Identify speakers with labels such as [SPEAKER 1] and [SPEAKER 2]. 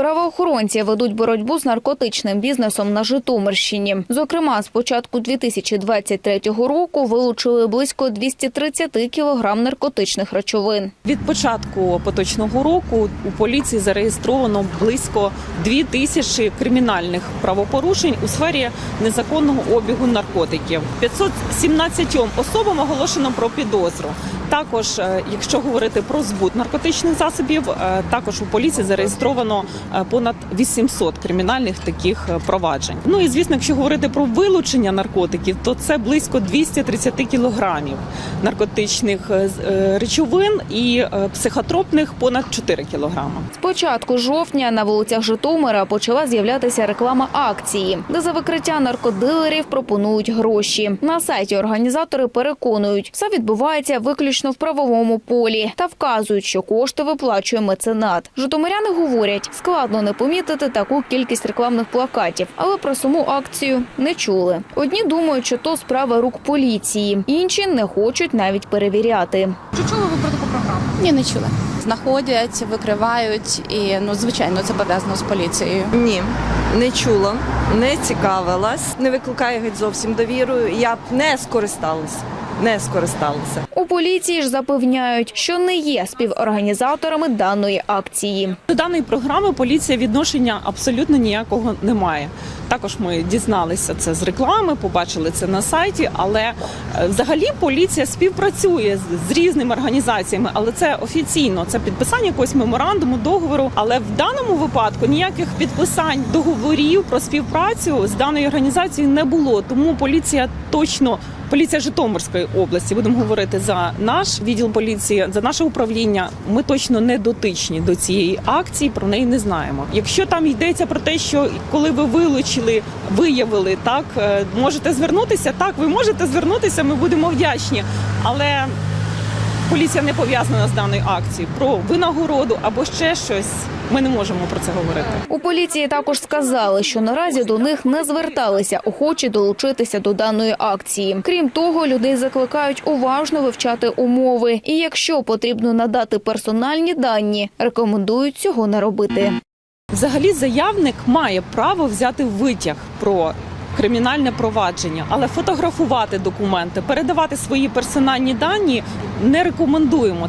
[SPEAKER 1] Правоохоронці ведуть боротьбу з наркотичним бізнесом на Житомирщині. Зокрема, з початку 2023 року вилучили близько 230 кілограм наркотичних речовин.
[SPEAKER 2] Від початку поточного року у поліції зареєстровано близько 2 тисячі кримінальних правопорушень у сфері незаконного обігу наркотиків. 517 особам оголошено про підозру. Також, е, якщо говорити про збут наркотичних засобів, е, також у поліції зареєстровано понад 800 кримінальних таких е, проваджень. Ну і звісно, якщо говорити про вилучення наркотиків, то це близько 230 кілограмів наркотичних е, е, речовин і е, психотропних понад 4 кілограми.
[SPEAKER 1] З початку жовтня на вулицях Житомира почала з'являтися реклама акції, де за викриття наркодилерів пропонують гроші. На сайті організатори переконують, все відбувається виключно в правовому полі та вказують, що кошти виплачує меценат. Житомиряни говорять, складно не помітити таку кількість рекламних плакатів, але про саму акцію не чули. Одні думають, що то справа рук поліції, інші не хочуть навіть перевіряти.
[SPEAKER 3] Чи чули ви про таку програму?
[SPEAKER 4] Ні, не чула. Знаходять, викривають і ну звичайно це пов'язано з поліцією.
[SPEAKER 5] Ні, не чула, не цікавилась, не викликає геть зовсім довіру. Я б не скористалася. Не скористалася.
[SPEAKER 1] У поліції ж запевняють, що не є співорганізаторами даної акції.
[SPEAKER 2] До даної програми поліція відношення абсолютно ніякого не має. Також ми дізналися це з реклами, побачили це на сайті. Але е, взагалі поліція співпрацює з, з різними організаціями, але це офіційно. Це підписання якогось меморандуму, договору. Але в даному випадку ніяких підписань договорів про співпрацю з даною організацією не було. Тому поліція точно. Поліція Житомирської області, будемо говорити за наш відділ поліції, за наше управління. Ми точно не дотичні до цієї акції. Про неї не знаємо. Якщо там йдеться про те, що коли ви вилучили, виявили так, е, можете звернутися. Так, ви можете звернутися. Ми будемо вдячні, але поліція не пов'язана з даною акцією. Про винагороду або ще щось. Ми не можемо про це говорити.
[SPEAKER 1] У поліції також сказали, що наразі до них не зверталися охочі долучитися до даної акції. Крім того, людей закликають уважно вивчати умови. І якщо потрібно надати персональні дані, рекомендують цього не робити.
[SPEAKER 2] Взагалі заявник має право взяти витяг про кримінальне провадження, але фотографувати документи, передавати свої персональні дані не рекомендуємо.